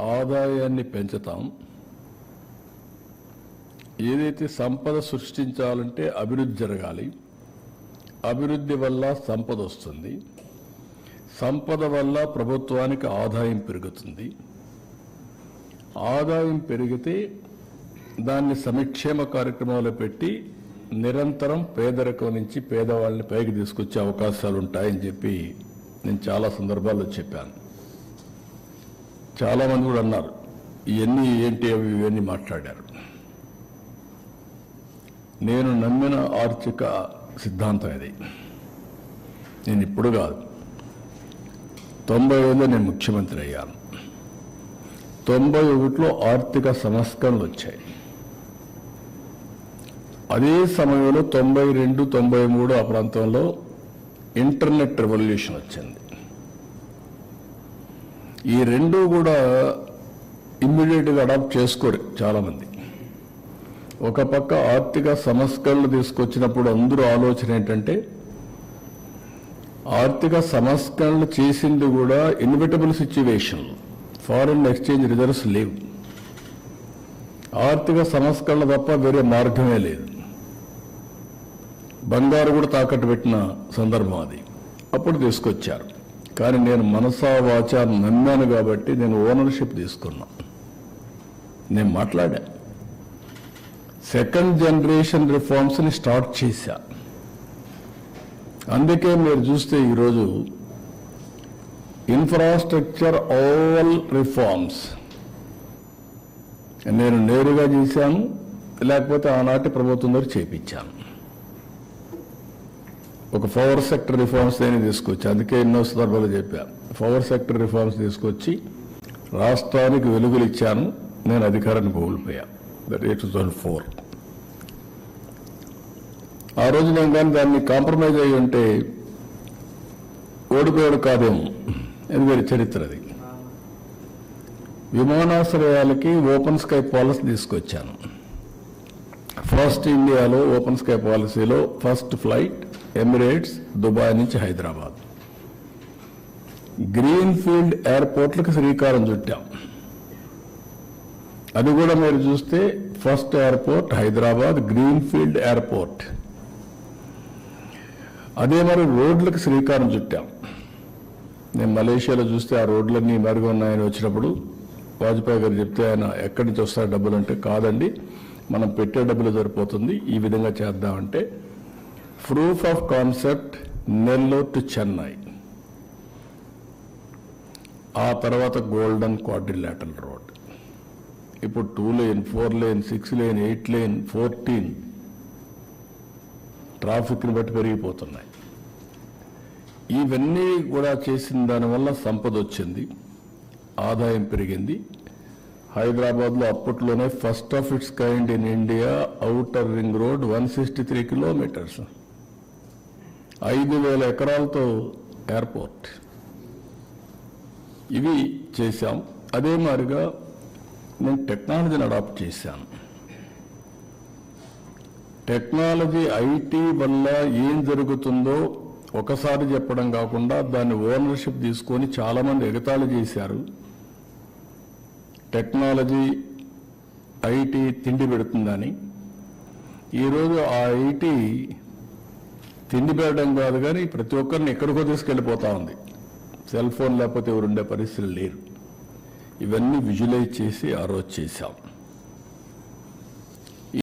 ఆదాయాన్ని పెంచుతాం. ఏదైతే సంపద సృష్టించాలంటే అభివృద్ధి జరగాలి. అభివృద్ధి వల్ల సంపద వస్తుంది. సంపద వల్ల ప్రభుత్వానికి ఆదాయం పెరుగుతుంది. ఆదాయం పెరిగితే దాన్ని సంక్షేమ కార్యక్రమాలు పెట్టి నిరంతరం పేదరికం నుంచి పేదవాళ్ళని పైకి తీసుకొచ్చే అవకాశాలు ఉంటాయని చెప్పి నేను చాలా సందర్భాల్లో చెప్పాను. చాలామంది కూడా అన్నారు ఇవన్నీ ఏంటి అవి ఇవన్నీ మాట్లాడారు. నేను నమ్మిన ఆర్థిక సిద్ధాంతం ఇది. నేను ఇప్పుడు కాదు. తొంభై ఐదులో నేను ముఖ్యమంత్రి అయ్యాను. తొంభై ఒకటిలో ఆర్థిక సంస్కరణలు వచ్చాయి. అదే సమయంలో తొంభై రెండు తొంభై మూడు ఆ ప్రాంతంలో ఇంటర్నెట్ రెవల్యూషన్ వచ్చింది. ఈ రెండు కూడా ఇమ్మీడియట్గా అడాప్ట్ చేసుకోరు చాలామంది. ఒక పక్క ఆర్థిక సంస్కరణలు తీసుకొచ్చినప్పుడు అందరూ ఆలోచన ఏంటంటే ఆర్థిక సంస్కరణలు చేసింది కూడా inevitable situation foreign exchange reserves లేవు. ఆర్థిక సంస్కరణ తప్ప వేరే మార్గమే లేదు. బంగారు కూడా తాకట్టు పెట్టిన సందర్భం అది. అప్పుడు తీసుకొచ్చారు. కానీ నేను మనసా వాచా నమ్మాను కాబట్టి నేను ఓనర్షిప్ తీసుకున్నా. నేను మాట్లాడా. సెకండ్ జనరేషన్ రిఫార్మ్స్ని స్టార్ట్ చేశా. అందుకే మీరు చూస్తే ఈరోజు ఇన్ఫ్రాస్ట్రక్చర్ ఆల్ రిఫార్మ్స్. నేను నేరుగా చేశాను లేకపోతే ఆనాటి ప్రభుత్వం దగ్గర చేపించాను. ఒక పవర్ సెక్టర్ రిఫార్మ్స్ నేను తీసుకొచ్చి అందుకే ఎన్నో సందర్భాలు చెప్పాను పవర్ సెక్టర్ రిఫార్మ్స్ తీసుకొచ్చి రాష్ట్రానికి వెలుగులు ఇచ్చాను. నేను అధికారాన్ని కోల్పోయా. దట్ టూ థౌజండ్ ఫోర్ ఆ రోజు నేను కానీ దాన్ని కాంప్రమైజ్ అయ్యి ఉంటే ఓడిపోయాడు కాదేమో. ఎందుకంటే చరిత్ర అది. విమానాశ్రయాలకి ఓపెన్ స్కై పాలసీ తీసుకొచ్చాను. ఫస్ట్ ఇండియాలో ఓపెన్ స్కై పాలసీలో ఫస్ట్ ఫ్లైట్ ఎమిరేట్స్ దుబాయ్ నుంచి హైదరాబాద్. గ్రీన్ ఫీల్డ్ ఎయిర్పోర్ట్లకు శ్రీకారం చుట్టాం. అది కూడా మీరు చూస్తే first airport Hyderabad green field airport అదే మరి రోడ్లకు శ్రీకారం చుట్టాం. నేను మలేషియాలో చూస్తే ఆ రోడ్లన్నీ మెరుగు ఉన్నాయని వచ్చినప్పుడు వాజ్పేయి గారు చెప్తే ఆయన ఎక్కడి నుంచి వస్తారు డబ్బులు అంటే కాదండి మనం పెట్టే డబ్బులు సరిపోతుంది ఈ విధంగా చేద్దామంటే proof of concept Nellore to Chennai ఆ తర్వాత గోల్డెన్ క్వాడ్రిలాటరల్ రోడ్ ఇప్పుడు two lane four lane six lane eight lane fourteen ట్రాఫిక్ని బట్టి పెరిగిపోతున్నాయి. ఇవన్నీ కూడా చేసిన దానివల్ల సంపద వచ్చింది ఆదాయం పెరిగింది. హైదరాబాద్లో అప్పట్లోనే first of its kind in India outer ring road one sixty three kilometres ఐదు వేల ఎకరాలతో ఎయిర్పోర్ట్. ఇవి చేశాం. అదే మాదిరిగా నేను టెక్నాలజీని అడాప్ట్ చేశాను. టెక్నాలజీ ఐటీ వల్ల ఏం జరుగుతుందో ఒకసారి చెప్పడం కాకుండా దాన్ని ఓనర్షిప్ తీసుకొని చాలామంది ఎగతాళి చేశారు. టెక్నాలజీ ఐటీ తిండి పెడుతుందని. ఈరోజు ఆ ఐటీ తిండి పెట్టడం కాదు కానీ ప్రతి ఒక్కరిని ఎక్కడికో తీసుకెళ్ళిపోతా ఉంది. సెల్ ఫోన్ లేకపోతే ఎవరుండే పరిస్థితులు లేరు. ఇవన్నీ విజువలైజ్ చేసి ఆ రోజు చేశాం.